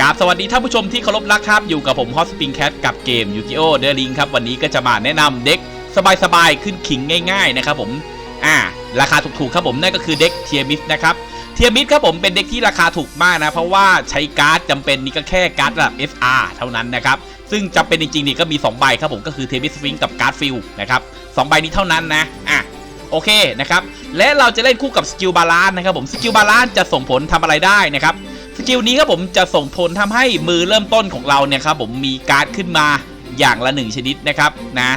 กราบสวัสดีท่านผู้ชมที่เคารพรักครับ อยู่กับผมฮอสปิงแคทกับเกมยูกิโอเดลิงครับ วันนี้ก็จะมาแนะนำเด็กสบายๆ ขึ้นขิงง่ายๆนะครับผมอ่าราคาถูกๆครับผมนั่นก็คือเด็กเทียมิสนะครับเทียมิสครับผมเป็นเด็กที่ราคาถูกมากนะ เพราะว่าใช้การ์ดจำเป็นนี่ก็แค่การ์ดระดับ SR เท่านั้นนะครับ ซึ่งจำเป็นจริงๆนี่ก็มี 2 ใบครับผมก็คือเทมิสฟิงกับการ์ดฟิลนะครับสองใบนี้เท่านั้นนะอะโอเคนะครับและเราจะเล่นคู่กับสกิลบาลานนะครับผมสกิลบาลานจะส่งผลทำอะไรได้นะครับ สกิลนี้ครับผมจะส่งผลทำให้มือเริ่มต้นของเราเนี่ยครับผมมีการ์ดขึ้นมาอย่างละหนึ่งชนิดนะครับนะ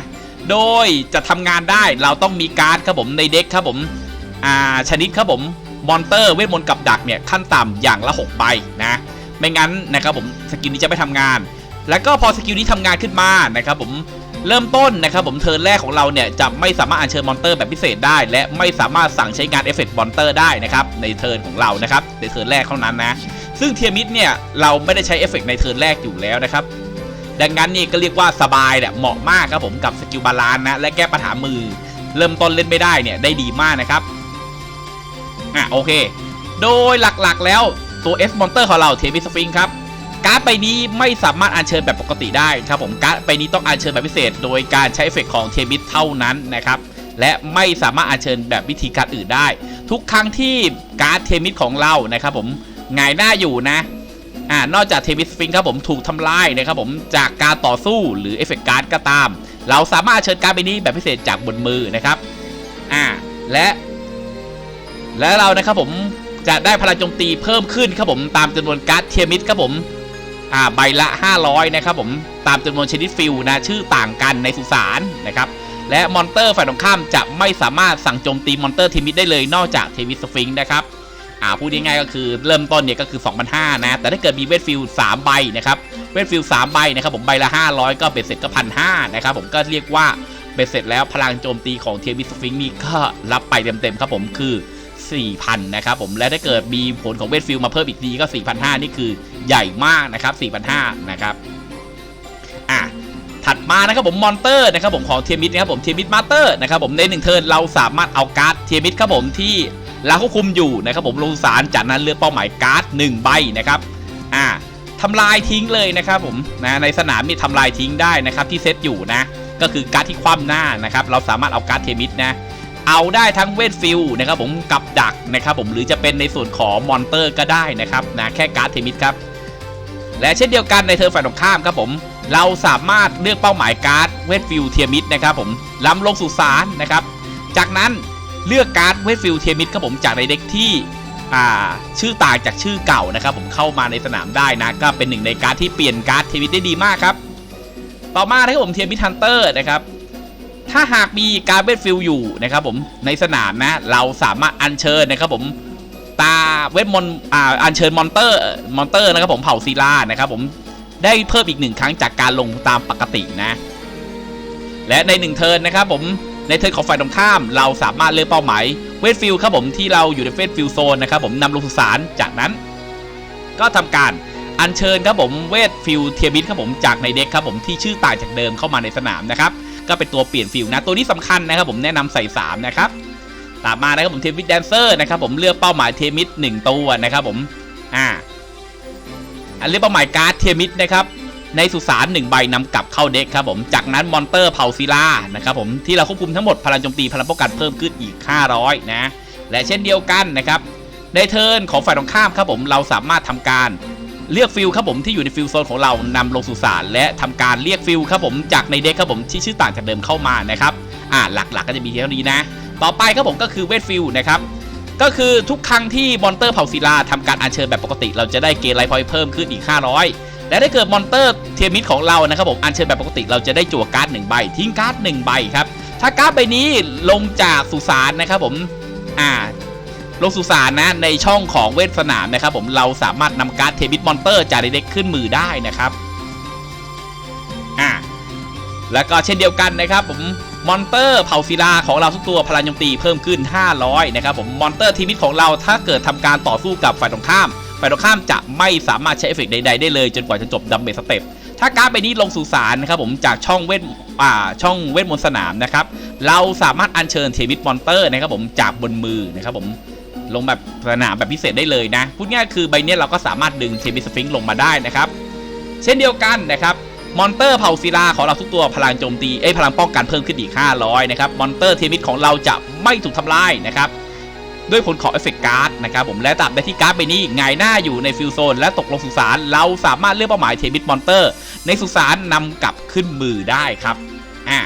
โดยจะทำงานได้เราต้องมีการ์ดครับผมในเด็กครับผมอ่าชนิดครับผมมอนเตอร์เวทมนต์กับดักเนี่ยขั้นต่ำอย่างละ 6 ใบนะไม่งั้นนะครับผมสกิลนี้จะไม่ทำงาน แล้วก็พอสกิลนี้ทำงานขึ้นมานะครับผมเริ่มต้นนะครับผมเทิร์นแรกของเราเนี่ยจะไม่สามารถอัญเชิญมอนเตอร์แบบพิเศษได้ และไม่สามารถสั่งใช้งานเอฟเฟกต์มอนเตอร์ได้นะครับในเทิร์นของเรานะครับในเทิร์นแรกเท่านั้นนะ ซึ่งเทียมิดเนี่ยเราไม่ได้ใช้เอฟเฟกต์ในเทิร์นแรกอยู่แล้วนะครับ ดังนั้นนี่ก็เรียกว่าสบายเนี่ยเหมาะมากครับผมกับสกิลบาลานนะและแก้ปัญหามือ เริ่มต้นเล่นไม่ได้เนี่ยได้ดีมากนะครับอะโอเค โดยหลักๆแล้วตัว S Monster ของเราเทมิสฟิงครับการ์ดใบนี้ไม่สามารถอัญเชิญแบบปกติได้ครับผมการ์ดใบนี้ต้องอัญเชิญแบบพิเศษ โดยการใช้เอฟเฟกต์ของเทมิสเท่านั้นนะครับและไม่สามารถอัญเชิญแบบวิธีการอื่นได้ ทุกครั้งที่การ์ดเทมิสของเรานะครับผม หงายหน้าอยู่นะอ่านอกจากเทมิสฟิงครับผมถูกทำลายนะครับผมจากการต่อสู้หรือเอฟเฟกต์การ์ดก็ตาม เราสามารถเชิญการ์ดใบนี้แบบพิเศษจากบนมือนะครับอ่าและ และเรานะครับผมจะได้พลังโจมตีเพิ่มขึ้นครับผมตามจำนวนการ์ดเทียมิสครับผมอ่าใบละ 500 นะครับผมตามจำนวนชนิดฟิลนะชื่อต่างกันในสุสานนะครับและมอนเตอร์ฝ่ายตรงข้ามจะไม่สามารถสั่งโจมตีมอนเตอร์เทมิสได้เลยนอกจากเทมิสฟิงนะครับ อ่าพูดง่ายๆก็คือเริ่มต้นเนี่ยก็คือ 2,500 นะ แต่ถ้าเกิดมีเวทฟิล3ใบนะครับ เวทฟิล3ใบนะครับผมใบละ 500 ก็เบ็ดเสร็จก็พันห้านะครับผมก็เรียกว่าเบ็ดเสร็จแล้วพลังโจมตีของเทียบิสฟิงนี่ก็รับไปเต็มๆครับผมคือ 4,000 นะครับผมและถ้าเกิดมีผลของเวทฟิลมาเพิ่มอีกทีก็ 4,500 นี่คือใหญ่มากนะครับ 4,500 นะครับอะถัดมานะครับผมมอนเตอร์นะครับผมของเทียมิดนะครับผมเทียมิดมาสเตอร์นะครับผมในหนึ่งเทิร์นเราสามารถเอาการ์ดเทียมิดครับผมที่ เราควบคุมอยู่นะครับผมลงสารจากนั้นเลือกเป้าหมายการ์ด1ใบนะครับอ่าทำลายทิ้งเลยนะครับผมนะในสนามมีทำลายทิ้งได้นะครับที่เซตอยู่นะ ก็คือการ์ดที่คว่ำหน้านะครับเราสามารถเอาการ์ดเทมิดนะเอาได้ทั้งเวทฟิลนะครับผมกับดักนะครับผมหรือจะเป็นในส่วนของมอนเตอร์ก็ได้นะครับนะแค่การ์ดเทมิดครับและเช่นเดียวกันในเทอร์ฝ่ายตรงข้ามครับผม เราสามารถเลือกเป้าหมายการ์ดเวทฟิลเทียมิดนะครับผมล้ำลงสู่สารนะครับ จากนั้น เลือกการ์ดเวทฟิลเทมิดครับผมจากในเด็กที่ชื่อต่างจากชื่อเก่านะครับผมเข้ามาในสนามได้นะ ก็เป็นหนึ่งในการ์ดที่เปลี่ยนการ์ดเทมิดได้ดีมากครับ ต่อมานะครับผมเทมิดฮันเตอร์นะครับถ้าหากมีการ์ดเวทฟิลอยู่นะครับผมในสนามนะ เราสามารถอัญเชิญนะครับผมตาเวทมนต์อ่าอัญเชิญมอนเตอร์มอนเตอร์นะครับผมเผ่าซีลานะครับผมได้เพิ่มอีกหนึ่งครั้งจากการลงตามปกตินะ และในหนึ่งเทิร์นนะครับผม ในเทิร์นของฝ่ายตรงข้าม เราสามารถเลือกเป้าหมายเวทฟิลครับผมที่เราอยู่ในเวทฟิลโซนนะครับผมนำลงสุสานจากนั้น ก็ทำการอัญเชิญครับผมเวทฟิลเทียบิสครับผมจากในเด็กครับผมที่ชื่อต่างจากเดิมเข้ามาในสนามนะครับก็เป็นตัวเปลี่ยนฟิลนะตัวนี้สำคัญนะครับผมแนะนำใส่สามนะครับตามมานะครับผมเทมิดแดนเซอร์นะครับผมเลือกเป้าหมายเทมิดหนึ่งตัวนะครับผมอ่าอันเลือกเป้าหมายการ์ดเทมิดนะครับ ในสุสานหนึ่งใบนำกลับเข้าเด็กครับผม จากนั้นมอนเตอร์เผาซิลานะครับผมที่เราควบคุมทั้งหมดพลังโจมตีพลังป้องกันเพิ่มขึ้นอีก 500 นะ และเช่นเดียวกันนะครับในเทิร์นของฝ่ายตรงข้ามครับผมเราสามารถทำการเลือกฟิลครับผมที่อยู่ในฟิลโซนของเรานำลงสุสานและทำการเรียกฟิลครับผมจากในเด็กครับผมที่ชื่อต่างจากเดิมเข้ามานะครับอ่าหลักๆก็จะมีเท่านี้นะ ต่อไปครับผมก็คือเวทฟิลนะครับก็คือทุกครั้งที่มอนเตอร์เผาศิลาทำการอัญเชิญแบบปกติ เราจะได้เกณฑ์ไลฟ์พอยต์เพิ่มขึ้นอีก 500 และถ้าเกิดมอนเตอร์เทียมิดของเรานะครับผมอัญเชิญแบบปกติเราจะได้จั่วการ์ดหนึ่งใบ ทิ้งการ์ดหนึ่งใบครับ ถ้าการ์ดใบนี้ลงจากสุสานนะครับผมอ่าลงสุสานนะในช่องของเวทสนามนะครับผมเราสามารถนำการ์ดเทมิดมอนเตอร์จากเด็กขึ้นมือได้นะครับอ่าแล้วก็เช่นเดียวกันนะครับผมมอนเตอร์เผาศิลาของเราทุกตัวพลังโจมตีเพิ่มขึ้น 500 นะครับผมมอนเตอร์ทีมิตของเราถ้าเกิดทำการต่อสู้กับฝ่ายตรงข้าม ฝ่ายตรงข้ามจะไม่สามารถใช้เอฟเฟกใดๆได้เลย จนกว่าจะจบดัมเบลสเต็ปถ้าการ์ดใบนี้ลงสู่สารนะครับผมจากช่องเวทอ่าช่องเวทมนต์สนามนะครับเราสามารถอัญเชิญเทมิตมอนเตอร์นะครับผมจากบนมือนะครับผมลงแบบสนามแบบพิเศษได้เลยนะพูดง่ายคือใบนี้เราก็สามารถดึงเทมิสฟิงค์ลงมาได้นะครับ เช่นเดียวกันนะครับมอนเตอร์เผ่าศิลาของเราทุกตัวพลังโจมตีเอ้พลังป้องกันเพิ่มขึ้นอีก 500 นะครับ มอนเตอร์เทมิสของเราจะไม่ถูกทำลายนะครับ ด้วยผลของเอฟเฟกต์การ์ดนะครับผมและตราบใดที่การ์ดใบนี้หงหน้าอยู่ในฟิลโซน และตกลงสุสานเราสามารถเลือกเป้าหมายเทมิสมอนเตอร์ ในสุสานนำกลับขึ้นมือได้ครับอ่า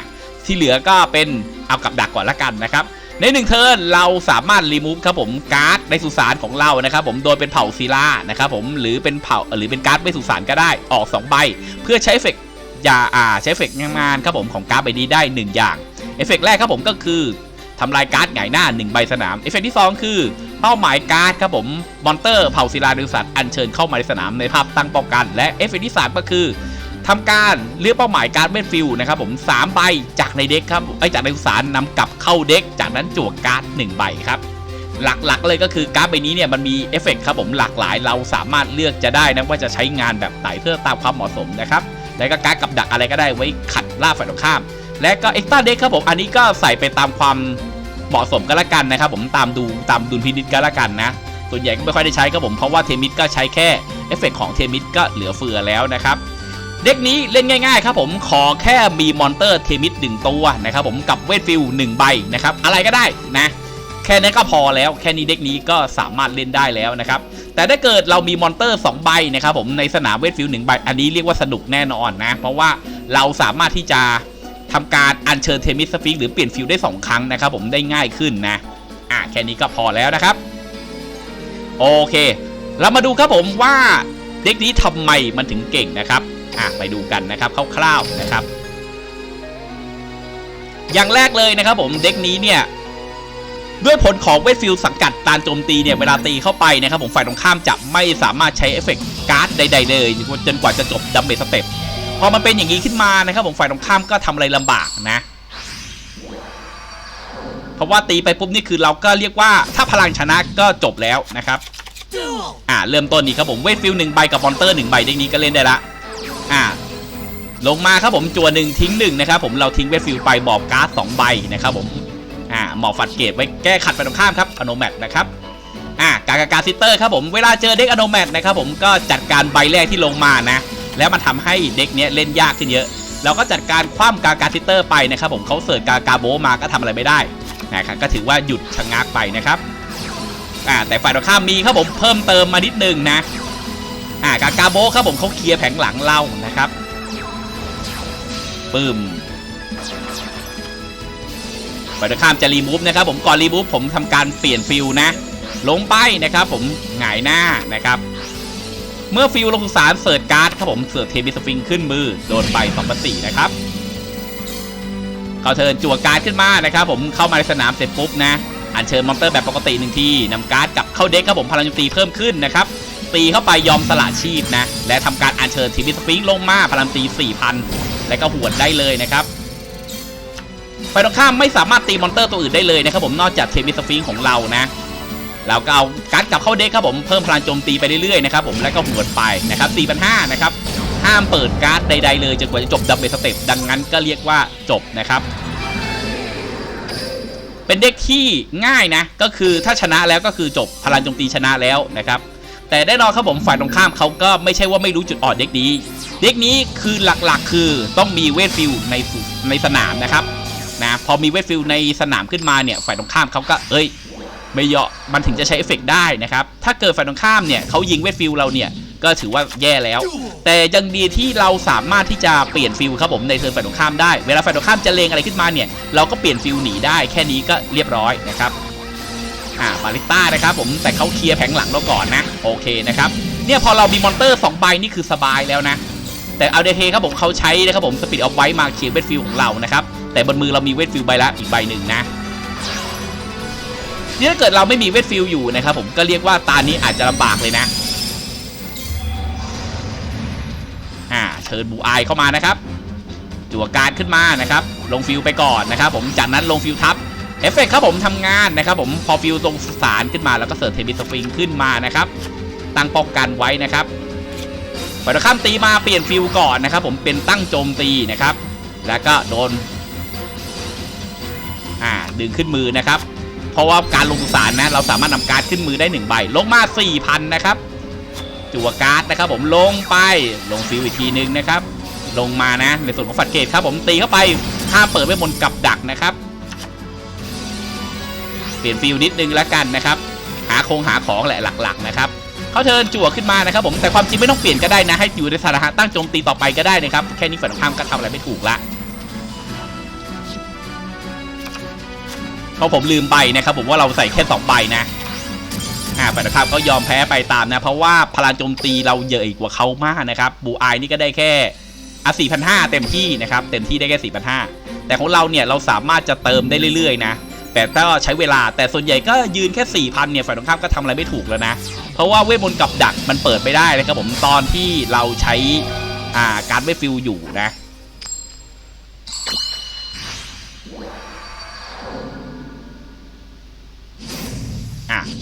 ที่เหลือก็เป็นเอากับดักก่อนละกันนะครับในหนึ่งเทิร์นเราสามารถรีมูฟครับผมการ์ดในสุสานของเรานะครับผมโดยเป็นเผ่าศิลานะครับผมหรือเป็นเผ่าหรือเป็นการ์ดไม่สุสานก็ได้ออก2ใบเพื่อใช้เอฟเฟกต์ยาอ่าใช้เอฟเฟกต์งานครับผมของการ์ดใบนี้ได้ 1 อย่างเอฟเฟกต์แรกครับผมก็คือ ทำลายการ์ดหงหน้า 1 ใบสนาม เอฟเฟกต์ที่ 2 คือ เป้าหมายการ์ดครับผม มอนเตอร์เผ่าศิลาหรือสัตว์อัญเชิญเข้ามาในสนามในภาพตั้งป้องกัน และเอฟเฟกต์ที่สามก็คือทำการเลือกเป้าหมายการ์ดเวทฟิลนะครับผม3ใบจากในเด็กครับไอจากในสุสานนำกลับเข้าเด็ก จากนั้นจั่วการ์ด1ใบครับหลักๆเลยก็คือการ์ดใบนี้เนี่ยมันมีเอฟเฟกต์ครับผมหลากหลายเราสามารถเลือกจะได้นะว่าจะใช้งานแบบไหนเพื่อตามความเหมาะสมนะครับแล้วก็การ์ดกับดักอะไรก็ได้ไว้ขัดล่าฝ่ายตรงข้าม และก็เอ็กซ์ต้าเด็กครับผมอันนี้ก็ใส่ไปตามความ เหมาะสมก็แล้วกันนะครับผมตามดูตามดุลพินิจก็แล้วกันนะ ส่วนใหญ่ก็ไม่ค่อยได้ใช้ครับผมเพราะว่าเทมิสก็ใช้แค่เอฟเฟกต์ของเทมิสก็เหลือเฟือแล้วนะครับเด็กนี้เล่นง่ายๆครับผมขอแค่มีมอนเตอร์เทมิสหนึ่งตัวนะครับผมกับเวทฟิลหนึ่งใบนะครับอะไรก็ได้นะแค่นั้นก็พอแล้วแค่นี้เด็กนี้ก็สามารถเล่นได้แล้วนะครับแต่ถ้าเกิดเรามีมอนเตอร์ 2 ใบนะครับผมในสนามเวทฟิลหนึ่งใบ อันนี้เรียกว่าสนุกแน่นอนนะ เพราะว่าเราสามารถที่จะ ทำการอัญเชิญเทมิสฟิกหรือเปลี่ยนฟิลได้ 2 ครั้งนะครับผมได้ง่ายขึ้นนะอะแค่นี้ก็พอแล้วนะครับ โอเค เรามาดูครับผมว่าเด็กนี้ทำไมมันถึงเก่งนะครับอะไปดูกันนะครับคร่าวๆนะครับ อย่างแรกเลยนะครับผมเด็กนี้เนี่ยด้วยผลของเวทฟิลสังกัดการโจมตีเนี่ยเวลาตีเข้าไปนะครับผมฝ่ายตรงข้ามจะไม่สามารถใช้เอฟเฟกต์การ์ดใดๆเลยจนกว่าจะจบดัมเบลสเต็ป อมันเป็นอย่างนี้ขึ้นมานะครับผมฝ่ายตรงข้ามก็ทำอะไรลำบากนะ เพราะว่าตีไปปุ๊บนี่คือเราก็เรียกว่าถ้าพลังชนะก็จบแล้วนะครับ อ่าเริ่มต้นนี้ครับผมเวทฟิลหนึ่งใบกับมอนเตอร์หนึ่งใบเด็กนี้ก็เล่นได้ละ อ่าลงมาครับผมจัวหนึ่งทิ้งหนึ่งนะครับผมเราทิ้งเวทฟิลไปบอบการ์ดสองใบนะครับผมอ่าหมอบฝัดเกตไว้แก้ขัดไปตรงข้ามครับอโนแมทนะครับอ่ากากากาซิสเตอร์ครับผมเวลาเจอเด็กอโนแมทนะครับผมก็จัดการใบแรกที่ลงมานะ แล้วมันทำให้เด็กเนี้ยเล่นยากขึ้นเยอะ เราก็จัดการคว่ำกากาซิเตอร์ไปนะครับผมเขาเสิร์ชกากาโบมาก็ทำอะไรไม่ได้นะครับก็ถือว่าหยุดชะงักไปนะครับอ่าแต่ฝ่ายตรงข้ามมีครับผมเพิ่มเติมมานิดนึงนะอ่ากากาโบครับผมเขาเคลียร์แผงหลังเรานะครับปึ้มฝ่ายตรงข้ามจะรีมูฟนะครับผมก่อนรีมูฟผมทำการเปลี่ยนฟิลนะลงไปนะครับผมหงายหน้านะครับ เมื่อฟิลลงสานเสิร์ชการ์ดครับผมเสิร์ชเทมิสฟิงขึ้นมือ โดนไป2ปสี่นะครับเขาเทิร์นจั่วการ์ดขึ้นมานะครับผมเข้ามาในสนามเสร็จปุ๊บนะอัญเชิญมอนเตอร์แบบปกติหนึ่งทีนำการ์ดกลับเข้าเด็กครับผมพลังโจมตีเพิ่มขึ้นนะครับตีเข้าไปยอมสละชีพนะและทำการอัญเชิญเทมิสฟิงลงมาพลังตี4,000 และก็หวดได้เลยนะครับฝ่ายตรงข้ามไม่สามารถตีมอนเตอร์ตัวอื่นได้เลยนะครับผมนอกจากเทมิสฟิงของเรานะ เราก็เอาการ์ดกลับเข้าเด็กครับผมเพิ่มพลังโจมตีไปเรื่อยๆนะครับผมแล้วก็หวดไปนะครับ4,500นะครับห้ามเปิดการ์ดใด ๆ เลยจนกว่าจะจบดับเบิลสเต็ปดังนั้นก็เรียกว่าจบนะครับ เป็นเด็กที่ง่ายนะ ก็คือถ้าชนะแล้วก็คือจบพลังโจมตีชนะแล้วนะครับ แต่แน่นอนครับผมฝ่ายตรงข้ามเขาก็ไม่ใช่ว่าไม่รู้จุดอ่อนเด็กนี้ เด็กนี้คือหลักๆ คือต้องมีเวทฟิลในในสนามนะครับนะพอมีเวทฟิลในสนามขึ้นมาเนี่ยฝ่ายตรงข้ามเขาก็เอ้ย ไม่เหยาะมันถึงจะใช้เอฟเฟกต์ได้นะครับ ถ้าเกิดฝ่ายตรงข้ามเนี่ยเขายิงเวทฟิลเราเนี่ยก็ถือว่าแย่แล้ว แต่ยังดีที่เราสามารถที่จะเปลี่ยนฟิลครับผมในเทิร์นฝ่ายตรงข้ามได้ เวลาฝ่ายตรงข้ามจะเลงอะไรขึ้นมาเนี่ยเราก็เปลี่ยนฟิลหนีได้แค่นี้ก็เรียบร้อยนะครับอ่าบาริต้านะครับผมแต่เขาเคลียร์แผงหลังเราก่อนนะโอเคนะครับเนี่ยพอเรามีมอนเตอร์2ใบนี่คือสบายแล้วนะแต่เอาเดเทครับผมเขาใช้นะครับผมสปีดออฟไว้มาเคลียร์เวทฟิลของเรานะครับแต่บนมือเรามีเวทฟิลใบละอีกใบหนึ่งนะ นี่ถ้าเกิดเราไม่มีเวทฟิลอยู่นะครับผมก็เรียกว่าตานี้อาจจะลำบากเลยนะอ่าเชิญบูอายเข้ามานะครับจั่วการขึ้นมานะครับลงฟิลไปก่อนนะครับผมจากนั้นลงฟิลทับเอฟเฟกครับผมทำงานนะครับผมพอฟิลตรงสารขึ้นมาแล้วก็เสิร์ฟเทมิสฟิงขึ้นมานะครับตั้งป้องกันไว้นะครับฝ่ายตรงข้ามตีมาเปลี่ยนฟิลก่อนนะครับผมเป็นตั้งโจมตีนะครับ แล้วก็โดนอ่าดึงขึ้นมือนะครับ เพราะว่าการลงสุสานนะ เราสามารถนำการ์ดขึ้นมือได้1ใบลงมา 4,000 นะครับ จั่วการ์ดนะครับ ผมลงไปลงฟิวอีกทีนึงนะครับ ลงมานะ ในส่วนของฝัดเกตครับ ผมตีเข้าไปห้าเปิดไว้บนกับดักนะครับ เปลี่ยนฟิลนิดนึงแล้วกันนะครับ หาโครงหาของแหละหลัก ๆ นะครับเขาเทิร์นจั่วขึ้นมานะครับผมแต่ความจริงไม่ต้องเปลี่ยนก็ได้นะให้อยู่ในสถานะตั้งโจมตีต่อไปก็ได้นะครับแค่นี้ฝ่ายตรงข้ามก็ทำอะไรไม่ถูกละ ราะผมลืมไปนะครับผมว่าเราใส่แค่2ใบนะอ่าฝ่ายตรงข้ามก็ยอมแพ้ไปตามนะ เพราะว่าพลังโจมตีเราเยอะกว่าเขามากนะครับบูไอนี่ก็ได้แค่อะ4,500 เต็มที่นะครับเต็มที่ได้แค่ 4,500 แต่ของเราเนี่ยเราสามารถจะเติมได้เรื่อยๆนะแต่ก็ใช้เวลาแต่ส่วนใหญ่ก็ยืนแค่ 4,000 เนี่ยฝ่ายตรงข้ามก็ทำอะไรไม่ถูกแล้วนะ เพราะว่าเวทมนต์กับดักมันเปิดไม่ได้นะครับผมตอนที่เราใช้อ่าการเวทฟิลอยู่นะ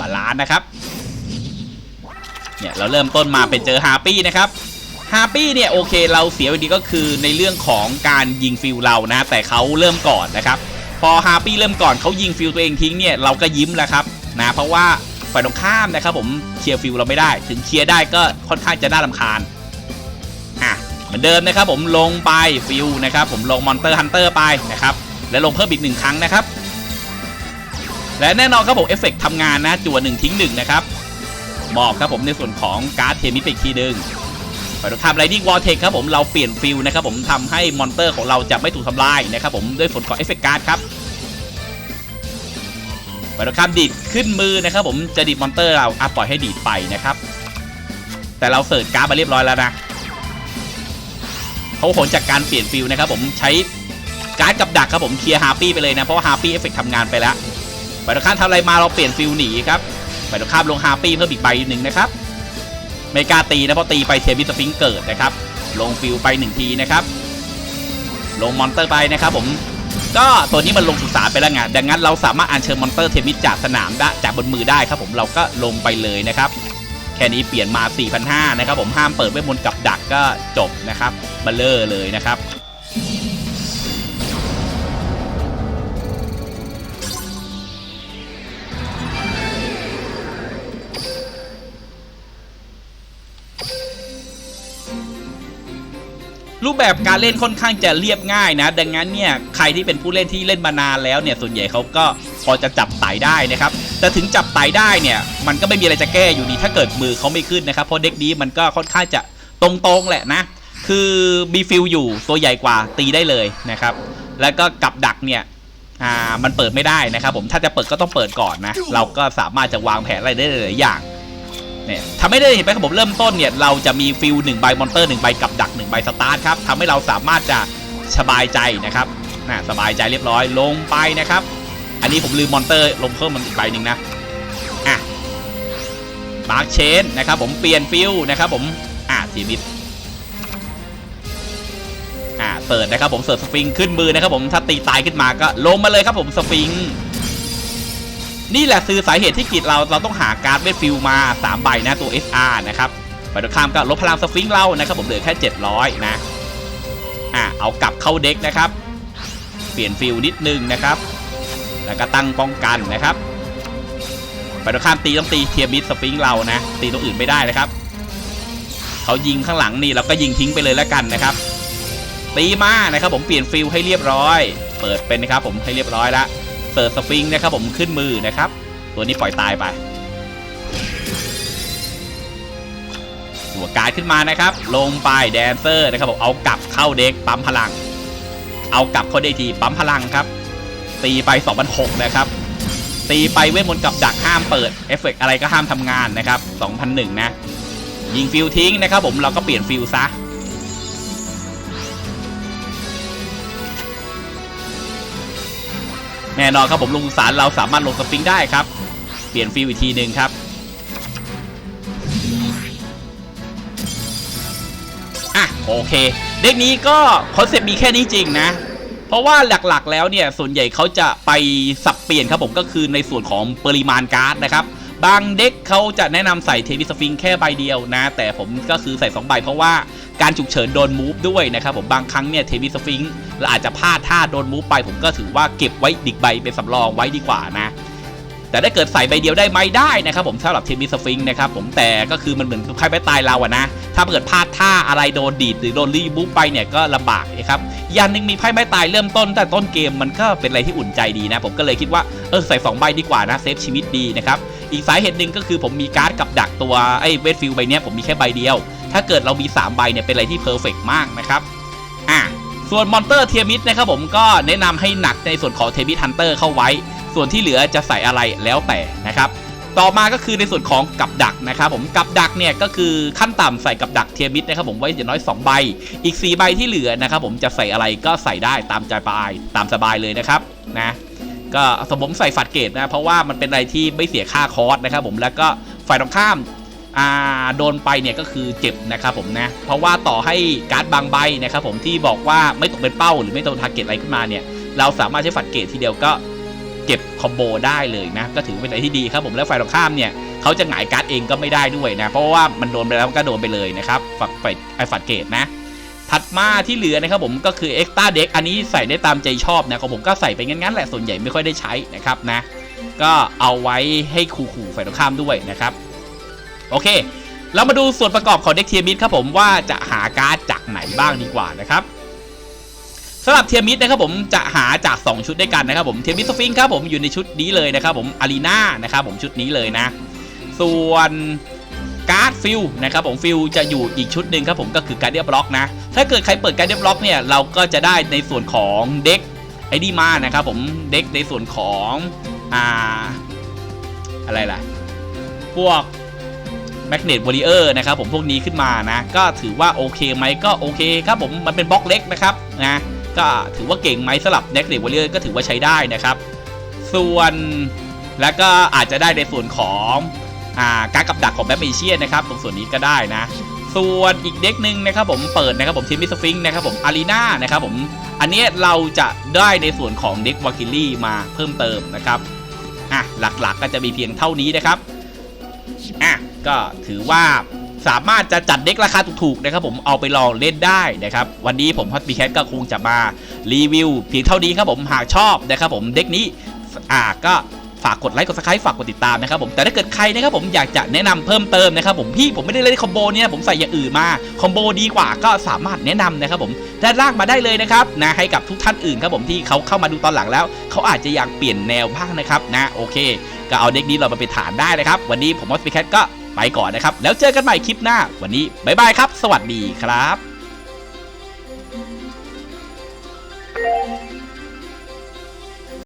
บาลานนะครับ เนี่ยเราเริ่มต้นมาเป็นเจอฮาปี้นะครับฮาปี้เนี่ยโอเคเราเสียไปดีก็คือในเรื่องของการยิงฟิลเรานะ แต่เขาเริ่มก่อนนะครับ พอฮาปี้เริ่มก่อนเขายิงฟิลตัวเองทิ้งเนี่ยเราก็ยิ้มแล้วครับนะเพราะว่าฝ่ายตรงข้ามนะครับผมเคลียร์ฟิลเราไม่ได้ ถึงเคลียร์ได้ก็ค่อนข้างจะน่ารำคาญอะเหมือนเดิมนะครับผมลงไปฟิลนะครับผมลงมอนเตอร์ฮันเตอร์ไปนะครับแล้วลงเพิ่มอีกหนึ่งครั้งนะครับ และแน่นอนครับผมเอฟเฟกต์ทำงานนะจั่วหนึ่งทิ้งหนึ่งนะครับมอบครับผมในส่วนของการ์ดเทมิสไปทีหนึ่งฝ่ายตรงข้ามไรดิ้งวอลเทคครับผมเราเปลี่ยนฟิลนะครับผมทำให้มอนเตอร์ของเราจะไม่ถูกทำลายนะครับผมด้วยผลของเอฟเฟกต์การ์ดครับฝ่ายตรงข้ามดีดขึ้นมือนะครับผมจะดีดมอนเตอร์เราอะปล่อยให้ดีดไปนะครับ แต่เราเสิร์ชการ์ดมาเรียบร้อยแล้วนะเขาผลจากการเปลี่ยนฟิลนะครับผมใช้การ์ดกับดักครับผมเคลียร์ฮาร์ปี้ไปเลยนะเพราะว่าฮาร์ปี้เอฟเฟกต์ทำงานไปแล้ว ฝ่ายตรงข้ามทำอะไรมาเราเปลี่ยนฟิลหนีครับฝ่ายตรงข้ามลงฮาร์ปี้เพิ่มอีกใบหนึ่งนะครับไม่กล้าตีนะเพราะตีไปเทมิสฟิงเกิดนะครับ ลงฟิลไปหนึ่งทีนะครับลงมอนเตอร์ไปนะครับผมก็ตัวนี้มันลงสุสาไปแล้วไงดังนั้นเราสามารถอัญเชิญมอนเตอร์เทมิสจากสนามได้จากบนมือได้ครับผมเราก็ลงไปเลยนะครับ แค่นี้เปลี่ยนมา4,500นะครับผมห้ามเปิดเวทมนต์กับดักก็จบนะครับเบลเลอร์เลยนะครับ รูปแบบการเล่นค่อนข้างจะเรียบง่ายนะ ดังนั้นเนี่ยใครที่เป็นผู้เล่นที่เล่นมานานแล้วเนี่ยส่วนใหญ่เขาก็พอจะจับไต่ได้นะครับแต่ถึงจับไต่ได้เนี่ยมันก็ไม่มีอะไรจะแก้อยู่ดีถ้าเกิดมือเขาไม่ขึ้นนะครับเพราะเด็กนี้มันก็ค่อนข้างจะตรงๆแหละนะ คือมีฟิลอยู่ตัวใหญ่กว่าตีได้เลยนะครับ แล้วก็กับดักเนี่ยอ่ามันเปิดไม่ได้นะครับผมถ้าจะเปิดก็ต้องเปิดก่อนนะเราก็สามารถจะวางแผนอะไรได้หลายอย่าง เนี่ยทำให้ได้เห็นไหมครับผมเริ่มต้นเนี่ยเราจะมีฟิลหนึ่งใบมอนเตอร์หนึ่งใบกับดักหนึ่งใบสตาร์ทครับทำให้เราสามารถจะสบายใจนะครับนะสบายใจเรียบร้อยลงไปนะครับ อันนี้ผมลืมมอนเตอร์ลงเพิ่มมันอีกใบหนึ่งนะอะมาร์คเชนนะครับผมเปลี่ยนฟิลนะครับผมอะทีมิดอะเสิร์ชนะครับผมเสิร์ชสฟิงขึ้นมือนะครับผมถ้าตีตายขึ้นมาก็ลงมาเลยครับผมสฟิง นี่แหละคือสาเหตุที่กิจเราเราต้องหาการ์ดเวทฟิลมา 3 ใบนะตัว SR นะครับฝ่ายตรงข้ามก็ลดพลังสฟิงเรานะครับผมเหลือแค่ 700 นะอะเอากลับเข้าเด็กนะครับ เปลี่ยนฟิลนิดนึงนะครับ แล้วก็ตั้งป้องกันนะครับฝ่ายตรงข้ามตีต้องตีเทียบิสสฟิงเรานะ ตีตัวอื่นไม่ได้นะครับเขายิงข้างหลังนี่เราก็ยิงทิ้งไปเลยแล้วกันนะครับตีมานะครับผมเปลี่ยนฟิลให้เรียบร้อย เปิดเป็นนะครับผมให้เรียบร้อยแล้ว เสิร์ชสฟิงนะครับผมขึ้นมือนะครับ ตัวนี้ปล่อยตายไปหัวการดขึ้นมานะครับ ลงไปแดนเซอร์นะครับผมเอากลับเข้าเด็กปั๊มพลัง เอากลับเข้าเด็กทีปั๊มพลังครับ ตีไป2006นะครับ ตีไปเวทมนต์กับดักห้ามเปิดเอฟเฟกอะไรก็ห้ามทำงานนะครับ2001นะยิงฟิลทิ้งนะครับผมเราก็เปลี่ยนฟิลซะ แน่นอนครับผมลงสารเราสามารถลงสปริงได้ครับ เปลี่ยนฟิลอีกทีหนึ่งครับอะโอเค เด็กนี้ก็คอนเซ็ปต์มีแค่นี้จริงนะ เพราะว่าหลักๆแล้วเนี่ยส่วนใหญ่เขาจะไปสับเปลี่ยนครับผมก็คือในส่วนของปริมาณการ์ดนะครับ บางเด็กเขาจะแนะนำใส่เทวิสฟิงแค่ใบเดียวนะ แต่ผมก็คือใส่2ใบเพราะว่าการฉุกเฉินโดนมูฟด้วยนะครับผมบางครั้งเนี่ยเทวิสฟิงเราอาจจะพลาดท่าโดนมูฟไป ผมก็ถือว่าเก็บไว้ดิกใบเป็นสำรองไว้ดีกว่านะ แต่ถ้าเกิดใส่ใบเดียวได้ไหมได้นะครับผมสำหรับเทมิสฟิงนะครับผมแต่ก็คือมันเหมือนไพ่ไม้ตายเราอะนะถ้าเกิดพลาดท่าอะไรโดนดีดหรือโดนรีบูฟไปเนี่ยก็ลำบากนะครับย่างหนึ่งมีไพ่ไม้ตายเริ่มต้นแต่ต้นเกมมันก็เป็นอะไรที่อุ่นใจดีนะ ผมก็เลยคิดว่าเออใส่สองใบดีกว่านะเซฟชีวิตดีนะครับ อีกสาเหตุหนึ่งก็คือผมมีการ์ดกับดักตัวไอ้เวทฟิลใบเนี้ยผมมีแค่ใบเดียว ถ้าเกิดเรามี 3 ใบเนี่ยเป็นอะไรที่เพอร์เฟกมากนะครับอะส่วนมอนเตอร์เทียมิดนะครับผมก็แนะนำให้หนักในส่วนของเทมิดฮันเตอร์เข้าไว้ ส่วนที่เหลือจะใส่อะไรแล้วแต่นะครับต่อมาก็คือในส่วนของกับดักนะครับผมกับดักเนี่ยก็คือขั้นต่ำใส่กับดักเทียมิดนะครับผมไว้อย่างน้อย 2 ใบ อีก 4 ใบที่เหลือนะครับผมจะใส่อะไรก็ใส่ได้ตามใจปลายตามสบายเลยนะครับนะ ก็สมผมใส่ฝัดเกตนะเพราะว่ามันเป็นอะไรที่ไม่เสียค่าคอร์สนะครับผมแล้วก็ฝ่ายตรงข้ามอ่าโดนไปเนี่ยก็คือเจ็บนะครับผมนะเพราะว่าต่อให้การ์ดบางใบนะครับผมที่บอกว่าไม่ตกเป็นเป้าหรือไม่โดนทาร์เก็ตอะไรขึ้นมาเนี่ยเราสามารถใช้ฝัดเกตทีเดียวก็เก็บคอมโบได้เลยนะก็ถือเป็นอะไรที่ดีครับผมแล้วฝ่ายตรงข้ามเนี่ยเขาจะหงายการ์ดเองก็ไม่ได้ด้วยนะเพราะว่ามันโดนไปแล้วก็โดนไปเลยนะครับฝักไฟไอฝัดเกตนะ ถัดมาที่เหลือนะครับผมก็คือ Extra Deck อันนี้ใส่ได้ตามใจชอบนะของผมก็ใส่ไปงั้นๆแหละส่วนใหญ่ไม่ค่อยได้ใช้นะครับนะ ก็เอาไว้ให้ขู่ๆฝ่ายตรงข้ามด้วยนะครับ โอเค เรามาดูส่วนประกอบของเด็กเทียมิดครับผมว่าจะหาการ์ดจากไหนบ้างดีกว่านะครับสำหรับเทียมิดนะครับผมจะหาจาก 2 ชุดด้วยกันนะครับผมเทียมิดสฟิงค์ครับผมอยู่ในชุดนี้เลยนะครับผมอารีนานะครับผมชุดนี้เลยนะ ส่วน การ์ดฟิลนะครับผมฟิลจะอยู่อีกชุดหนึ่งครับผมก็คือการเดียบล็อกนะ ถ้าเกิดใครเปิดการเดียบล็อกเนี่ยเราก็จะได้ในส่วนของเด็กไอ้นี่มานะครับผมเด็กในส่วนของอ่าอะไรล่ะ พวกแมกเนตวอริเออร์นะครับผมพวกนี้ขึ้นมานะ ก็ถือว่าโอเคไหมก็โอเคครับผมมันเป็นบล็อกเล็กนะครับนะก็ถือว่าเก่งไหมสลับแมกเนตวอริเออร์ก็ถือว่าใช้ได้นะครับ ส่วนแล้วก็อาจจะได้ในส่วนของ อ่าการกับดักของแบทเมเชียนนะครับตรงส่วนนี้ก็ได้นะ ส่วนอีกเด็กหนึ่งนะครับผมเปิดนะครับผมทีมมิสฟิงนะครับผมอารีนานะครับผมอันนี้เราจะได้ในส่วนของเด็กวาคิลี่มาเพิ่มเติมนะครับอะหลักๆก็จะมีเพียงเท่านี้นะครับอะก็ถือว่าสามารถจะจัดเด็กราคาถูกๆนะครับผมเอาไปลองเล่นได้นะครับ วันนี้ผมพัตปีแคทก็คงจะมารีวิวเพียงเท่านี้ครับผมหากชอบนะครับผมเด็กนี้อ่าก็ ฝากกดไลค์กดซับสไครต์ฝากกดติดตามนะครับผมแต่ถ้าเกิดใครนะครับผมอยากจะแนะนำเพิ่มเติมนะครับผมพี่ผมไม่ได้เล่นคอมโบเนี่ยผมใส่อย่างอื่นมาคอมโบดีกว่าก็สามารถแนะนำนะครับผมด้านล่างมาได้เลยนะครับนะให้กับทุกท่านอื่นครับผมที่เขาเข้ามาดูตอนหลังแล้ว เขาอาจจะอยากเปลี่ยนแนวบ้างนะครับนะโอเค ก็เอาเด็กนี้เรามาเป็นฐานได้นะครับ วันนี้ผมมอสปีแคทก็ไปก่อนนะครับ แล้วเจอกันใหม่คลิปหน้า วันนี้บ๊ายบายครับ สวัสดีครับ